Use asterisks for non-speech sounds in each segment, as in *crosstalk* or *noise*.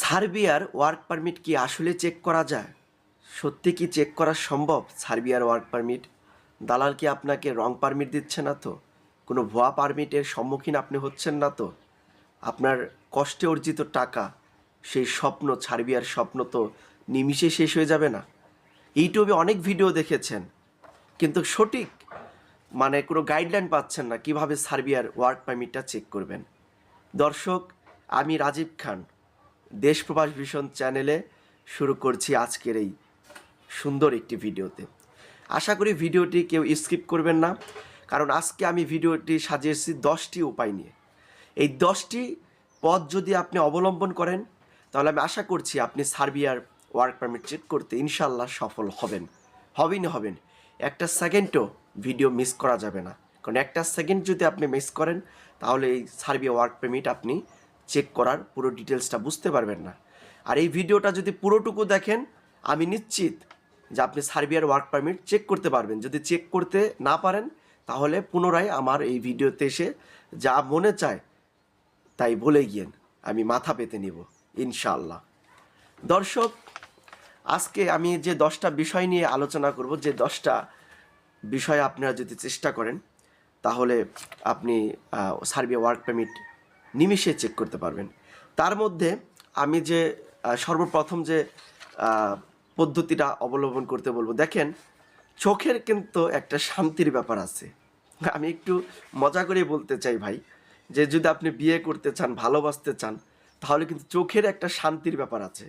সার্বিয়ার work permit কি আসলে চেক করা যায়? সত্যি কি চেক করা সম্ভব? সার্বিয়ার ওয়ার্ক পারমিট? দালাল কি আপনাকে রং পারমিট দিচ্ছে না তো? কোনো ভুয়া পারমিটের সম্মুখীন আপনি হচ্ছেন না তো? আপনার কষ্টে অর্জিত টাকা, সেই স্বপ্ন, সার্বিয়ার স্বপ্ন তো নিমিষে শেষ হয়ে যাবে না। ইউটিউবে অনেক ভিডিও দেখেছেন, কিন্তু সঠিক মানে কোনো গাইডলাইন পাচ্ছেন না কীভাবে সার্বিয়ার ওয়ার্ক পারমিটটা চেক করবেন। দর্শক, আমি রাজীব খান দেশ প্রবাস ভীষণ চ্যানেলে শুরু করছি আজকের এই সুন্দর একটি ভিডিওতে। আশা করি ভিডিওটি কেউ স্কিপ করবেন না, কারণ আজকে আমি ভিডিওটি সাজিয়েছি দশটি উপায় নিয়ে। এই দশটি পথ যদি আপনি অবলম্বন করেন, তাহলে আমি আশা করছি আপনি সার্বিয়ার ওয়ার্ক পারমিট চেক করতে ইনশাল্লাহ সফল হবেন। হবেন হবেন। একটা সেকেন্ডও ভিডিও মিস করা যাবে না। কারণ একটা সেকেন্ড যদি আপনি মিস করেন, তাহলে এই সার্বিয়া ওয়ার্ক পারমিট আপনি চেক করার পুরো ডিটেলসটা বুঝতে পারবেন না। আর এই ভিডিওটা যদি পুরোটুকু দেখেন, আমি নিশ্চিত যে আপনি সার্বিয়ার ওয়ার্ক পারমিট চেক করতে পারবেন। যদি চেক করতে না পারেন, তাহলে পুনরায় আমার এই ভিডিওতে এসে যা মনে চায় তাই বলে গিয়েন, আমি মাথা পেতে নিব, ইনশাআল্লাহ। দর্শক, আজকে আমি যে দশটা বিষয় নিয়ে আলোচনা করব, যে দশটা বিষয় আপনারা যদি চেষ্টা করেন, তাহলে আপনি সার্বিয়া ওয়ার্ক পারমিট নিমিষে চেক করতে পারবেন। তার মধ্যে আমি যে সর্বপ্রথম যে পদ্ধতিটা অবলম্বন করতে বলব। দেখেন, চোখের কিন্তু একটা শান্তির ব্যাপার আছে। আমি একটু মজা করে বলতে চাই ভাই, যে যদি আপনি বিয়ে করতে চান, ভালোবাসতে চান, তাহলে কিন্তু চোখের একটা শান্তির ব্যাপার আছে।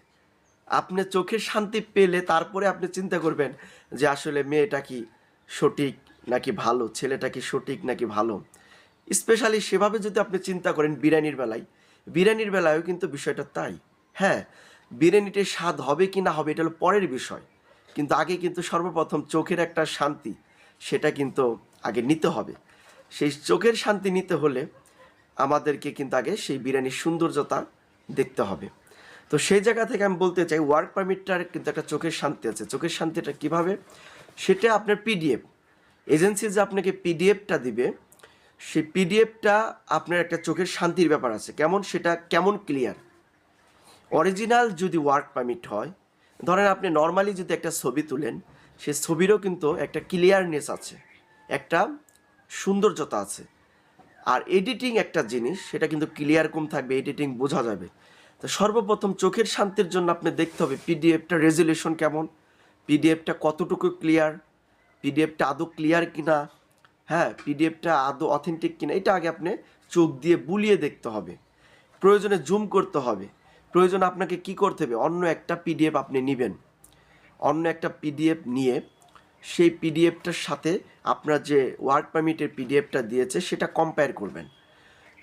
আপনি চোখের শান্তি পেলে তারপরে আপনি চিন্তা করবেন যে আসলে মেয়েটা কি সঠিক নাকি ভালো, ছেলেটা কি সঠিক নাকি ভালো? স্পেশালি সেভাবে যদি আপনি চিন্তা করেন বিরিয়ানির বেলায়, বিরিয়ানির বেলায়ও কিন্তু বিষয়টা তাই। হ্যাঁ বিরিয়ানিটির স্বাদ হবে কি না হবে এটা হলো পরের বিষয়। কিন্তু আগে কিন্তু সর্বপ্রথম চোখের একটা শান্তি, সেটা কিন্তু আগে নিতে হবে। সেই চোখের শান্তি নিতে হলে আমাদেরকে কিন্তু আগে সেই বিরিয়ানির সৌন্দর্যতা দেখতে হবে। তো সেই জায়গা থেকে আমি বলতে চাই ওয়ার্ক পারমিটটার কিন্তু একটা চোখের শান্তি আছে। চোখের শান্তিটা কীভাবে? সেটা আপনার পিডিএফ এজেন্সি যে আপনাকে পিডিএফটা দিবে সেই পিডিএফটা আপনার একটা চোখের শান্তির ব্যাপার আছে। কেমন? সেটা কেমন ক্লিয়ার অরিজিনাল যদি ওয়ার্ক পারমিট হয়, ধরেন আপনি নর্মালি যদি একটা ছবি তুলেন সেই ছবিরও কিন্তু একটা ক্লিয়ারনেস আছে, একটা সৌন্দর্যতা আছে। আর এডিটিং একটা জিনিস, সেটা কিন্তু ক্লিয়ার কম থাকবে এডিটিং বোঝা যাবে। তো সর্বপ্রথম চোখের শান্তির জন্য আপনি দেখতে হবে পিডিএফটা রেজুলেশন কেমন? পিডিএফটা কতটুকু ক্লিয়ার পিডিএফটা আদৌ ক্লিয়ার কিনা? হ্যাঁ পিডিএফটা আদৌ অথেন্টিক কিনা, এটা আগে আপনি চোখ দিয়ে বুলিয়ে দেখতে হবে। প্রয়োজনে জুম করতে হবে। প্রয়োজন আপনাকে কি করতে হবে? অন্য একটা পিডিএফ আপনি নেবেন। অন্য একটা পিডিএফ নিয়ে সেই পিডিএফটার সাথে আপনার যে ওয়ার্ক পারমিটের পিডিএফটা দিয়েছে, সেটা কম্পেয়ার করবেন।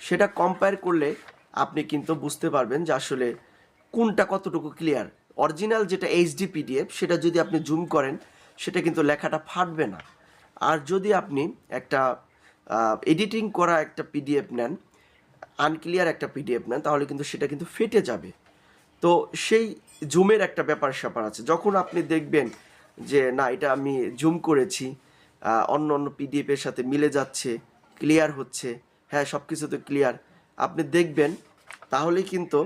সেটা কম্পেয়ার করলে আপনি কিন্তু বুঝতে পারবেন যে আসলে কোনটা কতটুকু ক্লিয়ার অরিজিনাল যেটা এইচডি পিডিএফ সেটা যদি আপনি জুম করেন, সেটা কিন্তু লেখাটা ফাটবে না। আর যদি আপনি একটা এডিটিং করা একটা পিডিএফ নেন আনক্লিয়ার একটা পিডিএফ নেন, তাহলে কিন্তু সেটা কিন্তু ফেটে যাবে। তো সেই জুমের একটা ব্যাপার স্যাপার আছে। যখন আপনি দেখবেন যে, না, এটা আমি জুম করেছি অন্য অন্য পিডিএফের সাথে মিলে যাচ্ছে ক্লিয়ার হচ্ছে হ্যাঁ সব কিছু তো ক্লিয়ার আপনি দেখবেন, তাহলে কিন্তু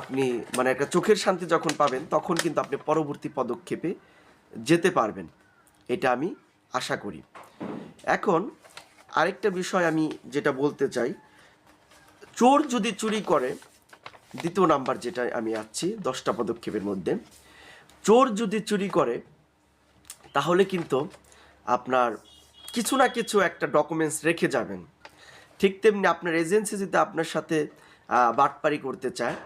আপনি মানে একটা চোখের শান্তি যখন পাবেন, তখন কিন্তু আপনি পরবর্তী পদক্ষেপে যেতে পারবেন। এটা আমি আশা করি। এখন আরেকটা বিষয় আমি যেটা বলতে চাই, চোর যদি চুরি করে, দ্বিতীয় নাম্বার যেটা আমি আছি, দশটা পদক্ষেপের মধ্যে, চোর যদি চুরি করে, তাহলে কিন্তু আপনার কিছু না কিছু একটা ডকুমেন্টস রেখে যাবেন। ঠিক তেমনি আপনার এজেন্সি যদি আপনার সাথে বাটপারি করতে চায়,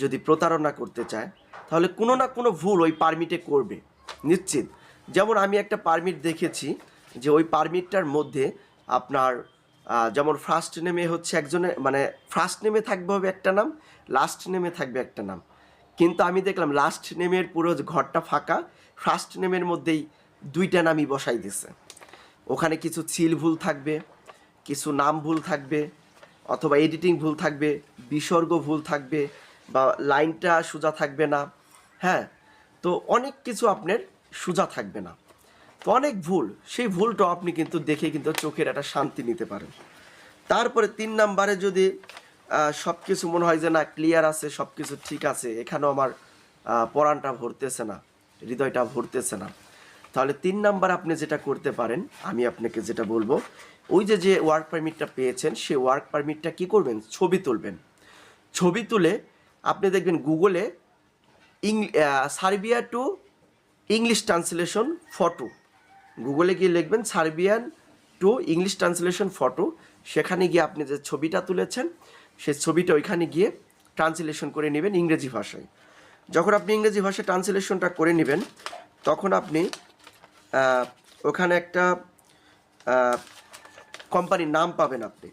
যদি প্রতারণা করতে চায়, তাহলে কোনো না কোনো ভুল ওই পারমিটে করবে। নিশ্চিত। যেমন আমি একটা পারমিট দেখেছি যে ওই পারমিটটার মধ্যে আপনার যেমন ফার্স্ট নেমে হচ্ছে একজনের মানে ফার্স্ট নেমে থাকবে হবে একটা নাম লাস্ট নেমে থাকবে একটা নাম। কিন্তু আমি দেখলাম লাস্ট নেমের পুরো ঘরটা ফাঁকা ফার্স্ট নেমের মধ্যেই দুইটা নামই বসাই দিছে। ওখানে কিছু ছিল ভুল থাকবে, কিছু নাম ভুল থাকবে, অথবা এডিটিং ভুল থাকবে, বিসর্গ ভুল থাকবে, বা লাইনটা সোজা থাকবে না। হ্যাঁ তো অনেক কিছু আপনার সোজা থাকবে না। তো অনেক ভুল। সেই ভুলটা আপনি কিন্তু দেখে কিন্তু চোখের একটা শান্তি নিতে পারেন। তারপরে তিন নাম্বারে যদি সব কিছু মনে হয় যে না ক্লিয়ার আছে সব কিছু ঠিক আছে, এখানেও আমার পরাণটা ভরতেছে না, হৃদয়টা ভরতেছে না। তাহলে তিন নাম্বার আপনি যেটা করতে পারেন, আমি আপনাকে যেটা বলব, ওই যে যে ওয়ার্ক পারমিটটা পেয়েছেন, সেই ওয়ার্ক পারমিটটা কি করবেন? ছবি তুলবেন। ছবি তুলে আপনি দেখবেন গুগলে ইং Serbia to English translation photo গুগলে গিয়ে লিখবেন Serbian to English translation photo সেখানে গিয়ে আপনি যে ছবিটা তুলেছেন, সে ছবিটা ওইখানে গিয়ে ট্রান্সলেশন করে নেবেন ইংরেজি ভাষায়। যখন আপনি ইংরেজি ভাষায় ট্রান্সলেশনটা করে নেবেন, তখন আপনি ওখানে একটা কোম্পানির নাম পাবেন আপনি।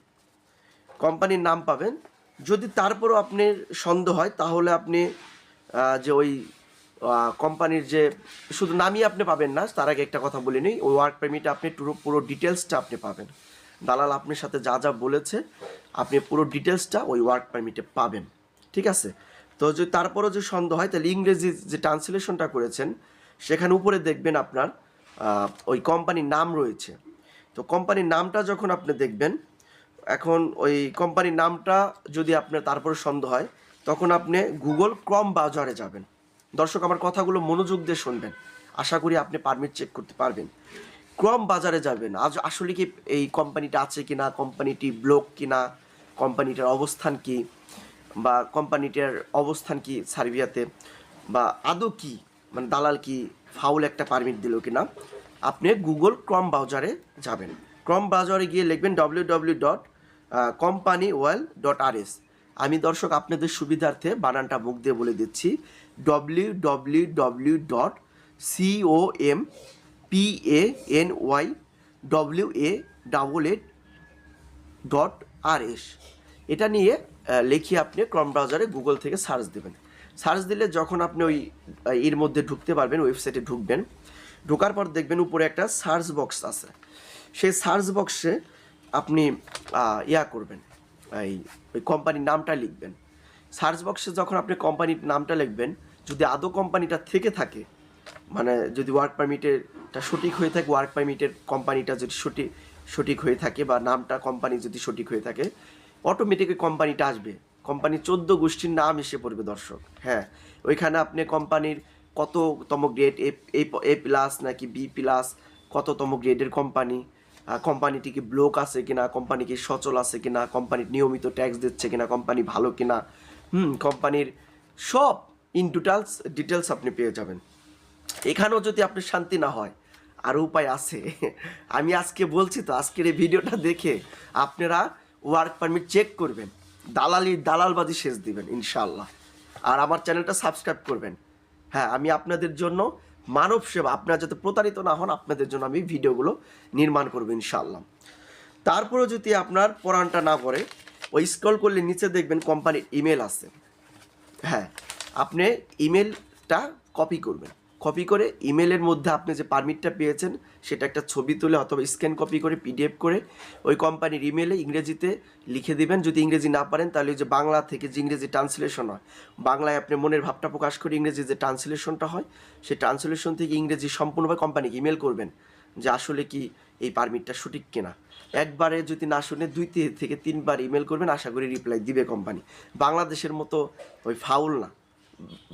কোম্পানির নাম পাবেন। যদি তারপরও আপনার সন্দেহ হয়, তাহলে আপনি যে ওই কোম্পানির যে, শুধু নামই আপনি পাবেন না, তার আগে একটা কথা বলে নিই, ওই ওয়ার্ক পারমিটে আপনি পুরো পুরো ডিটেলসটা আপনি পাবেন। দালাল আপনার সাথে যা যা বলেছে, আপনি পুরো ডিটেলসটা ওই ওয়ার্ক পারমিটে পাবেন। ঠিক আছে? তো যদি তারপরও যে সন্দেহ হয়, তাহলে ইংরেজি যে ট্রান্সলেশনটা করেছেন, সেখানে উপরে দেখবেন আপনার ওই কোম্পানির নাম রয়েছে। তো কোম্পানির নামটা যখন আপনি দেখবেন, এখন ওই কোম্পানির নামটা যদি আপনার তারপরে সন্দেহ হয়, তখন আপনি গুগল ক্রম বাজারে যাবেন। দর্শক, আমার কথাগুলো মনোযোগ দিয়ে শুনবেন। আশা করি আপনি পারমিট চেক করতে পারবেন। ক্রম বাজারে যাবেন। আজ আসলে কি এই কোম্পানিটা আছে কিনা কোম্পানিটি ব্লক কিনা কোম্পানিটার অবস্থান কি, বা কোম্পানিটার অবস্থান কি সার্বিয়াতে, বা আদৌ কি মানে দালাল কি ফাউল একটা পারমিট দিল কিনা, আপনি গুগল ক্রম ব্রাউজারে যাবেন। ক্রম ব্রাউজারে গিয়ে লিখবেন W W dot company wall dot R S আমি দর্শক, আপনাদের সুবিধার্থে বানানটা মুখ দিয়ে বলে দিচ্ছি। W W W dot C O M P A N Y W A double A dot R S এটা নিয়ে লিখিয়ে আপনি ক্রম ব্রাউজারে গুগল থেকে সার্চ দেবেন। সার্চ দিলে যখন আপনি ওই এর মধ্যে ঢুকতে পারবেন ওয়েবসাইটে ঢুকবেন, ঢোকার পর দেখবেন উপরে একটা সার্চ বক্স আছে। সেই সার্চ বক্সে আপনি ইয়া করবেন। এই, ওই কোম্পানির নামটা লিখবেন। সার্চ বক্সে যখন আপনি কোম্পানির নামটা লিখবেন, যদি আদৌ কোম্পানিটা থেকে থাকে মানে যদি ওয়ার্ক পারমিটেরটা সঠিক হয়ে থাকে ওয়ার্ক পারমিটের কোম্পানিটা যদি সঠিক সঠিক হয়ে থাকে বা নামটা কোম্পানি যদি সঠিক হয়ে থাকে অটোমেটিকই কোম্পানিটা আসবে। কোম্পানির চোদ্দ গোষ্ঠীর নাম এসে পড়বে, দর্শক। হ্যাঁ ওইখানে আপনি কোম্পানির কততম গ্রেড এ এ প্লাস নাকি বি প্লাস কততম গ্রেডের কোম্পানি কোম্পানিটি কি ব্লক আছে কিনা কোম্পানি কি সচল আছে কিনা কোম্পানির নিয়মিত ট্যাক্স দিচ্ছে কিনা কোম্পানি ভালো কিনা, হুম কোম্পানির সব ইন ডিটেলস ডিটেলস আপনি পেয়ে যাবেন। এখানেও যদি আপনার শান্তি না হয়, আর উপায় আছে। *laughs* আমি আজকে বলছি তো, আজকের এই ভিডিওটা দেখে আপনারা ওয়ার্ক পারমিট চেক করবেন, দালালি, দালালবাজি শেষ দিবেন ইনশাল্লাহ আর আমার চ্যানেলটা সাবস্ক্রাইব করবেন। হ্যাঁ আমি আপনাদের জন্য মানব সেবা, আপনারা যাতে প্রতারিত না হন, আপনাদের জন্য আমি ভিডিওগুলো নির্মাণ করব ইনশাআল্লাহ। তারপরেও যদি আপনার পড়ানটা না করে ওই স্ক্রল করলে নিচে দেখবেন কোম্পানির ইমেল আছে। হ্যাঁ আপনি ইমেলটা কপি করবেন। কপি করে ইমেলের মধ্যে আপনি যে পারমিটটা পেয়েছেন, সেটা একটা ছবি তুলে অথবা স্ক্যান কপি করে পিডিএফ করে ওই কোম্পানির ইমেলে ইংরেজিতে লিখে দিবেন। যদি ইংরেজি না পারেন, তাহলে যে বাংলা থেকে যে ইংরেজি ট্রান্সলেশন হয়, বাংলায় আপনি মনের ভাবটা প্রকাশ করে ইংরেজি যে ট্রান্সলেশনটা হয়, সেই ট্রান্সলেশন থেকে ইংরেজি সম্পূর্ণভাবে কোম্পানিকে ইমেল করবেন যে আসলে কি এই পারমিটটা সঠিক কিনা। একবারে যদি না শুনে দুই থেকে তিনবার ইমেল করবেন, আশা করি রিপ্লাই দিবে কোম্পানি বাংলাদেশের মতো ওই ফাউল না।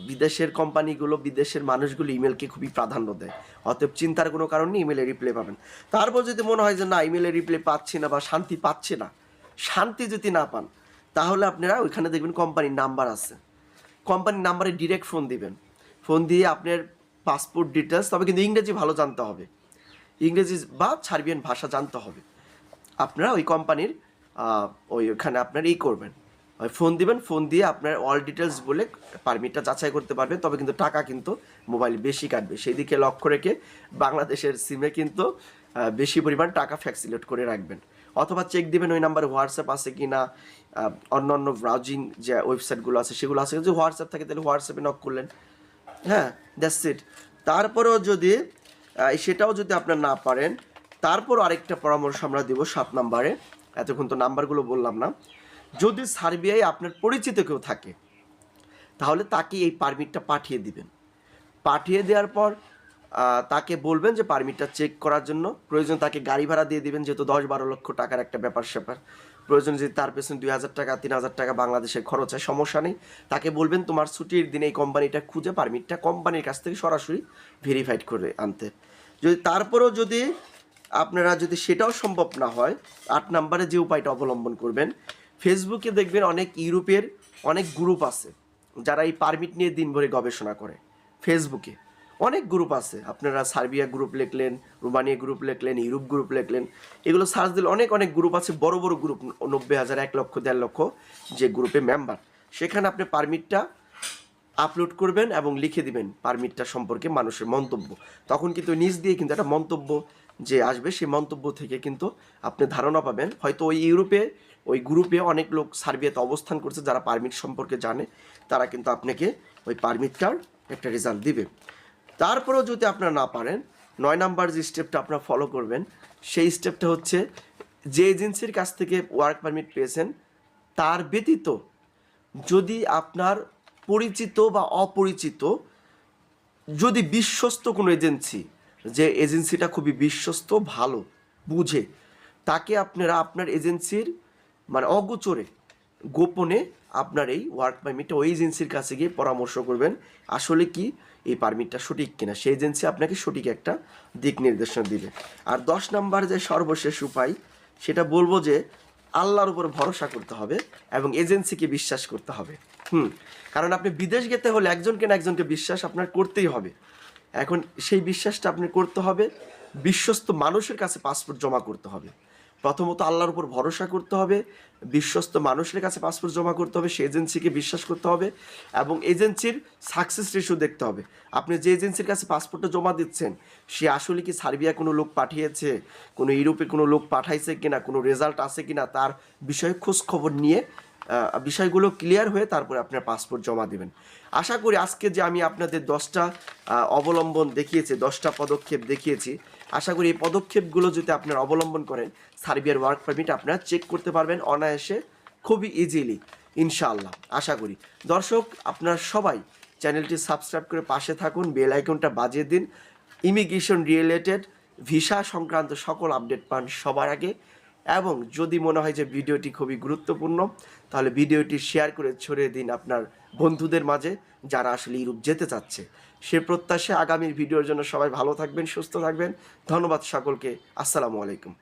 বিদেশের কোম্পানিগুলো, বিদেশের মানুষগুলো ইমেলকে খুবই প্রাধান্য দেয়। অতএব চিন্তার কোনো কারণ নেই ইমেলে রিপ্লাই পাবেন। তারপর যদি মনে হয় যে না ইমেলে রিপ্লাই পাচ্ছি না বা শান্তি পাচ্ছে না, শান্তি যদি না পান, তাহলে আপনারা ওইখানে দেখবেন কোম্পানির নাম্বার আছে। কোম্পানির নাম্বারে ডিরেক্ট ফোন দিবেন। ফোন দিয়ে আপনার পাসপোর্ট ডিটেলস তবে কিন্তু ইংরেজি ভালো জানতে হবে। ইংরেজি বা সার্বিয়ান ভাষা জানতে হবে। আপনারা ওই কোম্পানির ওই ওখানে আপনার ই করবেন। ফোন দিবেন ফোন দিয়ে আপনার অল ডিটেলস বলে পারমিটটা যাচাই করতে পারবেন তবে কিন্তু টাকা কিন্তু মোবাইল বেশি কাটবে। সেই দিকে লক্ষ্য রেখে বাংলাদেশের সিমে কিন্তু বেশি পরিমাণ টাকা ফ্যাক্সিলেট করে রাখবেন। অথবা চেক দিবেন ওই নাম্বারে হোয়াটসঅ্যাপ আছে কি না অন্য অন্য ব্রাউজিং যে ওয়েবসাইটগুলো আছে, সেগুলো আছে। যদি হোয়াটসঅ্যাপ থাকে, তাহলে হোয়াটসঅ্যাপে নক করলেন। হ্যাঁ দ্যাটস ইট তারপরেও যদি সেটাও যদি আপনার না পারেন তারপর আরেকটা পরামর্শ আমরা দিব সাত নাম্বারে। এতক্ষণ তো নাম্বারগুলো বললাম না। যদি সার্বিয়ায় আপনার পরিচিত কেউ থাকে, তাহলে তাকে এই পারমিটটা পাঠিয়ে দিবেন। পাঠিয়ে দেওয়ার পর তাকে বলবেন যে পারমিটটা চেক করার জন্য। প্রয়োজন তাকে গাড়ি ভাড়া দিয়ে দিবেন, যেহেতু দশ বারো লক্ষ টাকার একটা ব্যাপার স্যাপার। প্রয়োজন যদি তার পেছনে দুই হাজার টাকা, তিন হাজার টাকা বাংলাদেশের খরচ হয়, সমস্যা নেই। তাকে বলবেন তোমার ছুটির দিনে এই কোম্পানিটা খুঁজে, পারমিটটা কোম্পানির কাছ থেকে সরাসরি ভেরিফাইড করে আনতে। যদি তারপরেও যদি আপনারা, যদি সেটাও সম্ভব না হয়, আট নাম্বারে যে উপায়টা অবলম্বন করবেন ফেসবুকে দেখবেন অনেক ইউরোপের অনেক গ্রুপ আছে, যারা এই পারমিট নিয়ে দিনভরে গবেষণা করে ফেসবুকে অনেক গ্রুপ আছে, আপনারা সার্বিয়া গ্রুপ লিখলেন, রোমানিয়া গ্রুপ লিখলেন, ইউরোপ গ্রুপ লিখলেন, এগুলো সার্চ দিলে অনেক অনেক গ্রুপ আছে, বড় বড় গ্রুপ নব্বই হাজার, এক লক্ষ, দেড় লক্ষ যে গ্রুপে মেম্বার সেখানে আপনি পারমিটটা আপলোড করবেন এবং লিখে দিবেন পারমিটটা সম্পর্কে মানুষের মন্তব্য। তখন কিন্তু নিজ দিয়ে কিন্তু একটা মন্তব্য যে আসবে সেই মন্তব্য থেকে কিন্তু আপনি ধারণা পাবেন। হয়তো ওই ইউরোপে, ওই গ্রুপে অনেক লোক সার্বিয়াতে অবস্থান করছে, যারা পারমিট সম্পর্কে জানে। তারা কিন্তু আপনাকে ওই পারমিট কার্ড একটা রেজাল্ট দিবে। তারপরেও যদি আপনারা না পারেন, নয় নাম্বার যে স্টেপটা আপনারা ফলো করবেন, সেই স্টেপটা হচ্ছে যে এজেন্সির কাছ থেকে ওয়ার্ক পারমিট পেয়েছেন, তার ব্যতীত যদি আপনার পরিচিত বা অপরিচিত যদি বিশ্বস্ত কোনো এজেন্সি যে এজেন্সিটা খুবই বিশ্বস্ত, ভালো, বুঝে, তাকে আপনারা আপনার এজেন্সির মানে অগোচরে, গোপনে আপনার এই ওয়ার্ক পারমিটটা ওই এজেন্সির কাছে গিয়ে পরামর্শ করবেন, আসলে কি এই পারমিটটা সঠিক কিনা? সেই এজেন্সি আপনাকে সঠিক একটা দিক নির্দেশনা দিবে। আর দশ নাম্বার যে সর্বশেষ উপায়, সেটা বলব যে আল্লাহর উপর ভরসা করতে হবে এবং এজেন্সিকে বিশ্বাস করতে হবে। হুম, কারণ আপনি বিদেশ যেতে হলে একজনকে না একজনকে বিশ্বাস আপনার করতেই হবে। এখন সেই বিশ্বাসটা আপনি করতে হবে। বিশ্বস্ত মানুষের কাছে পাসপোর্ট জমা করতে হবে। প্রথমত আল্লাহর উপর ভরসা করতে হবে। বিশ্বস্ত মানুষের কাছে পাসপোর্ট জমা করতে হবে। সে এজেন্সিকে বিশ্বাস করতে হবে এবং এজেন্সির সাকসেস রেশিও দেখতে হবে। আপনি যে এজেন্সির কাছে পাসপোর্টটা জমা দিচ্ছেন, সে আসলে কি সার্বিয়া কোনো লোক পাঠিয়েছে, কোনো ইউরোপে কোনো লোক পাঠাইছে কিনা, কোনো রেজাল্ট আছে কিনা, তার বিষয়ে খোঁজ খবর নিয়ে বিষয়গুলো ক্লিয়ার হয়ে তারপরে আপনার পাসপোর্ট জমা দেবেন। আশা করি আজকে যে আমি আপনাদের দশটা অবলম্বন দেখিয়েছি, দশটা পদক্ষেপ দেখিয়েছি, আশা করি এই পদক্ষেপগুলো যদি আপনারা অবলম্বন করেন, সার্বিয়ার ওয়ার্ক পারমিট আপনারা চেক করতে পারবেন অনায়াসে, খুবই ইজিলি ইনশাআল্লাহ, আশা করি। দর্শক, আপনারা সবাই চ্যানেলটি সাবস্ক্রাইব করে পাশে থাকুন বেল আইকনটা বাজিয়ে দিন। ইমিগ্রেশন রিলেটেড ভিসা সংক্রান্ত সকল আপডেট পান সবার আগে। এবং যদি মনে হয় যে ভিডিওটি খুবই গুরুত্বপূর্ণ, তাহলে ভিডিওটি শেয়ার করে ছড়িয়ে দিন আপনার বন্ধুদের মাঝে যারা আসলে ইউরোপ যেতে চাচ্ছে। সে প্রত্যাশে আগামীর ভিডিওর জন্য সবাই ভালো থাকবেন, সুস্থ থাকবেন। ধন্যবাদ সকলকে। আসসালামু আলাইকুম।